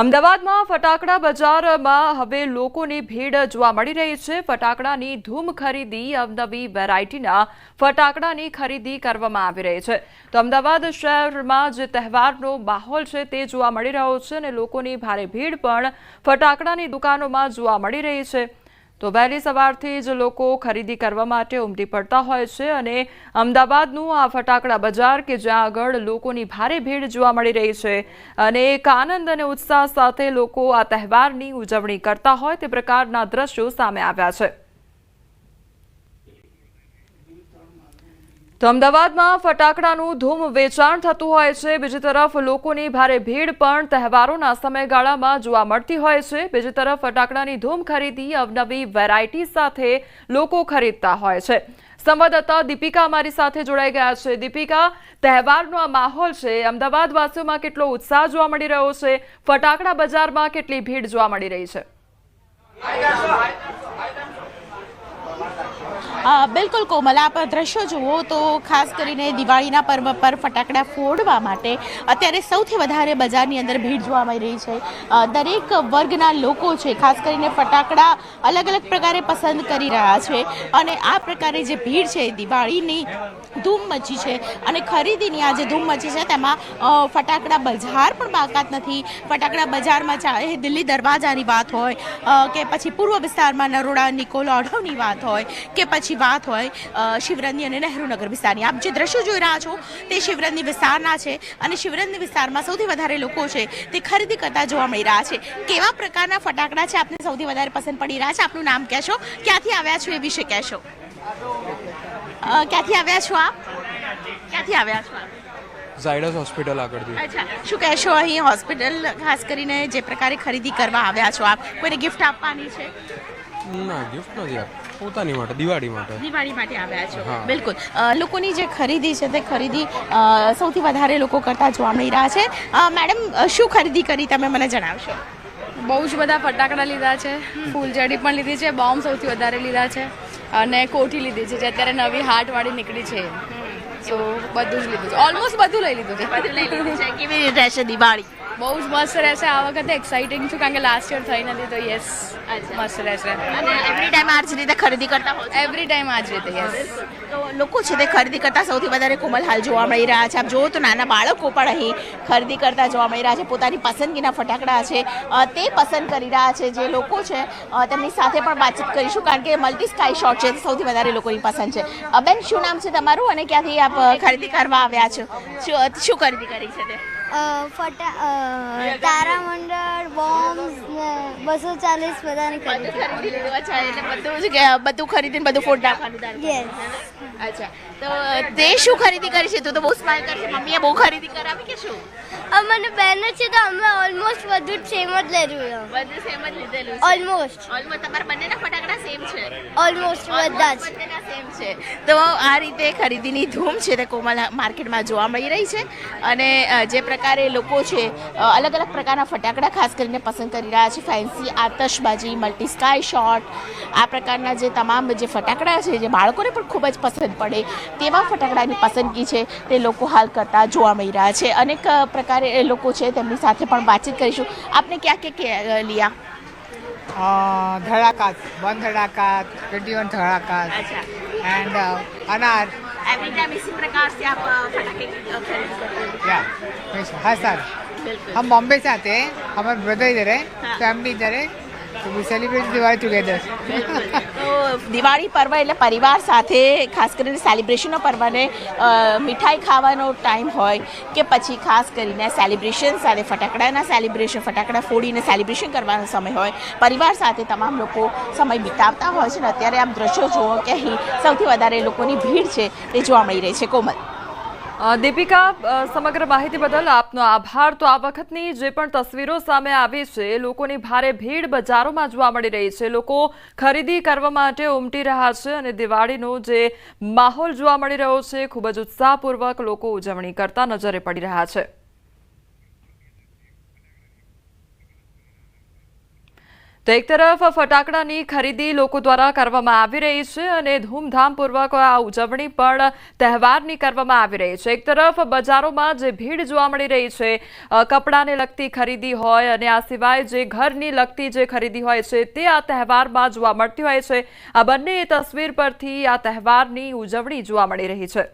અમદાવાદમાં ફટાકડા બજારમાં હવે લોકોની ભીડ જોવા મળી રહી છે. ફટાકડાની ધૂમ ખરીદી અવનવી વેરાયટીના ફટાકડાની ખરીદી કરવામાં આવી રહી છે. તો અમદાવાદ શહેરમાં જે તહેવારનો માહોલ છે તે જોવા મળી રહ્યો છે અને લોકોની ભારે ભીડ પણ ફટાકડાની દુકાનોમાં જોવા મળી રહી છે. તો વહેલી સવારથી જ લોકો ખરીદી કરવા માટે ઉમટી પડતા હોય છે અને અમદાવાદનું આ ફટાકડા બજાર કે જ્યાં આગળ લોકોની ભારે ભીડ જોવા મળી રહી છે અને એક આનંદ અને ઉત્સાહ સાથે લોકો આ તહેવારની ઉજવણી કરતા હોય તે પ્રકારના દ્રશ્યો સામે આવ્યા છે. તો અમદાવાદમાં ફટાકડાનું ધૂમ વેચાણ થતું હોય છે. બીજી તરફ લોકોની ભારે ભીડ પણ તહેવારોના સમયગાળામાં જોવા મળતી હોય છે. બીજી તરફ ફટાકડાની ધૂમ ખરીદી અવનવી વેરાયટી સાથે લોકો ખરીદતા હોય છે. સંવાદદાતા દીપિકા અમારી સાથે જોડાઈ ગયા છે. દીપિકા, તહેવારનો આ માહોલ છે. અમદાવાદ વાસીઓમાં કેટલો ઉત્સાહ જોવા મળી રહ્યો છે? ફટાકડા બજારમાં કેટલી ભીડ જોવા મળી રહી છે? બિલકુલ કોમલ, આપ દ્રશ્યો જુઓ તો ખાસ કરીને દિવાળીના પર્વ પર ફટાકડા ફોડવા માટે અત્યારે સૌથી વધારે બજારની અંદર ભીડ જોવા મળી રહી છે. દરેક વર્ગના લોકો છે, ખાસ કરીને ફટાકડા અલગ અલગ પ્રકારે પસંદ કરી રહ્યા છે અને આ પ્રકારે જે ભીડ છે, દિવાળીની ધૂમ મચી છે અને ખરીદીની આ જે ધૂમ મચી છે, તેમાં ફટાકડા બજાર પણ બાકાત નથી. ફટાકડા બજારમાં ચાહે દિલ્હી દરવાજાની વાત હોય કે પછી પૂર્વ વિસ્તારમાં નરોડા, નિકોલ, ઓઢવની વાત હોય, કે પછી વાત હોય શિવરંજની અને નહેરુનગર વિસ્તારની. આપ જે દ્રશ્યો જોઈ રહ્યા છો તે શિવરંજની વિસ્તારના છે અને શિવરંજની વિસ્તારમાં સૌથી વધારે લોકો છે તે ખરીદી કરતા જોવા મળી રહ્યા છે. કેવા પ્રકારના ફટાકડા છે? આપને સૌથી વધારે પસંદ પડી રહ્યા છે? આપનું નામ કહેશો? ક્યાંથી આવ્યા છો એ વિશે કહેશો? ક્યાંથી આવ્યા છો આપ? ક્યાંથી આવ્યા છો ઝાયડસ હોસ્પિટલ આગળથી. અચ્છા. શું કહેશો અહીં હોસ્પિટલ ખાસ કરીને જે પ્રકારે ખરીદી કરવા આવ્યા છો આપ? કોઈને ગિફ્ટ આપવાની છે? ના ગિફ્ટ નથી યાર પોતાની માટે દિવાળી માટે. દિવાળી માટે આવ્યા છો. બિલકુલ. લોકોની જે ખરીદી છે તે ખરીદી સૌથી વધારે લોકો કરતા જોવા મળી રહ્યા છે. મેડમ શું ખરીદી કરી તમે મને જણાવશો? બહુ જ બધા ફટાકડા લીધા છે. ફૂલઝડી પણ લીધી છે. બોમ્બ સૌથી વધારે લીધા છે. અને કોઠી લીધી છે જે અત્યારે નવી હાર્ટવાળી નીકળી છે. સો બધું જ લીધું છે. ઓલમોસ્ટ બધું લઈ લીધું છે. બધું લઈ લીધું છે. કેવી રીતે રહેશે દિવાળી? બહુ જ મસ્ત રહેશે. આ વખતે એક્સાઇટિંગ છું કારણ કે લાસ્ટ યર થઈ નથી તો યસ મસ્ત રહેશે. અને એવરી ટાઈમ આ જ રીતે ખરીદી કરતા હોય એવરી ટાઈમ આ જ રીતે યસ તો લોકો છે તે ખરીદી કરતા સૌથી વધારે કોમલ હાલ જોવા મળી રહ્યા છે. આપ જુઓ તો નાના બાળકો પણ અહીં ખરીદી કરતા જોવા મળી રહ્યા છે. પોતાની પસંદગીના ફટાકડા છે તે પસંદ કરી રહ્યા છે. જે લોકો છે તેમની સાથે પણ વાતચીત કરીશું કારણ કે મલ્ટી સ્કાય શોટ છે સૌથી વધારે લોકોની પસંદ છે. બેન શું નામ છે તમારું અને ક્યાંથી આપ ખરીદી કરવા આવ્યા છો? શું શું ખરીદી કરી છે તે? ફટા તારામંડળ બોમ્બ બસો ચાલીસ બધાની ખરીદી. અચ્છા એટલે બધું જ બધું ખરીદીને બધું ફોડ નાખવાનું યસ અચ્છા. તો તે શું ખરીદી કરી છે? તું તો બહુ સ્માઈલ કરશે. મમ્મીએ બહુ ખરીદી કરાવી કે શું? મને બેનર છે તો અમે ઓલમોસ્ટ બધું સેમ જ લેલું બધું સેમ જ લીધેલું ઓલમોસ્ટ ઓલમોસ્ટ તમારા બંનેના ફટાકડા સેમ છે? ઓલમોસ્ટ બધા જ. સેમ છે. તો આ રીતે ખરીદીની ધૂમ છે તે કોમલ માર્કેટમાં જોવા મળી રહી છે. અને જે પ્રકારે પ્રકારે લોકો છે અલગ અલગ પ્રકારના ફટાકડા ખાસ કરીને પસંદ કરી રહ્યા છે. ફેન્સી આતશબાજી મલ્ટી સ્કાય શોટ આ પ્રકારના જે તમામ જે ફટાકડા છે જે બાળકોને પણ ખૂબ જ પસંદ પડે તેવા ફટાકડાની પસંદગી છે તે લોકો હાલ કરતા જોવા મળી રહ્યા છે. અનેક પ્રકારે લોકો છે તેમની સાથે પણ વાતચીત કરીશું. આપને ક્યાં ક્યાં લિયા? ધડાકાત વન ધડાકાત ટ્વેન્ટી વન ધડાકાત એન્ડ અનાર. एवरी टाइम इसी प्रकार से आप अ, पटाखे की, अ, खरीद करते हैं या हाँ सर बिल्कुल हम बॉम्बे से आते हैं हमारे ब्रदर इधर है हाँ। फैमिली इधर है તો દિવાળી પર્વ એટલે પરિવાર સાથે, ખાસ કરીને સેલિબ્રેશનનો પર્વને મીઠાઈ ખાવાનો ટાઈમ હોય કે પછી ખાસ કરીને સેલિબ્રેશન સાથે ફટાકડાના સેલિબ્રેશન ફટાકડા ફોડીને સેલિબ્રેશન કરવાનો સમય હોય. પરિવાર સાથે તમામ લોકો સમય વિતાવતા હોય છે ને, અત્યારે આમ દ્રશ્યો જુઓ કે અહીં સૌથી વધારે લોકોની ભીડ છે તે જોવા મળી રહી છે. કોમલ. દીપિકા સમગ્ર માહિતી બદલ આપનો આભાર. તો આ વખતની જે પણ તસવીરો સામે આવી છે લોકોની ભારે ભીડ બજારોમાં જોવા મળી રહી છે. લોકો ખરીદી કરવા માટે ઉમટી રહ્યા છે અને દિવાળીનો જે માહોલ જોવા મળી રહ્યો છે, ખૂબ જ ઉત્સાહપૂર્વક લોકો ઉજવણી કરતા નજરે પડી રહ્યા છે. તો એક તરફ ફટાકડાની ખરીદી લોકો દ્વારા કરવામાં આવી રહી છે અને ધૂમધામપૂર્વક આ ઉજવણી પણ તહેવારની કરવામાં આવી રહી છે. એક તરફ બજારોમાં જે ભીડ જોવા મળી રહી છે કપડાને લગતી ખરીદી હોય અને આ સિવાય જે ઘરની લગતી જે ખરીદી હોય છે તે આ તહેવારમાં જોવા મળતી હોય છે. આ બંને તસવીર પરથી આ તહેવારની ઉજવણી જોવા મળી રહી છે.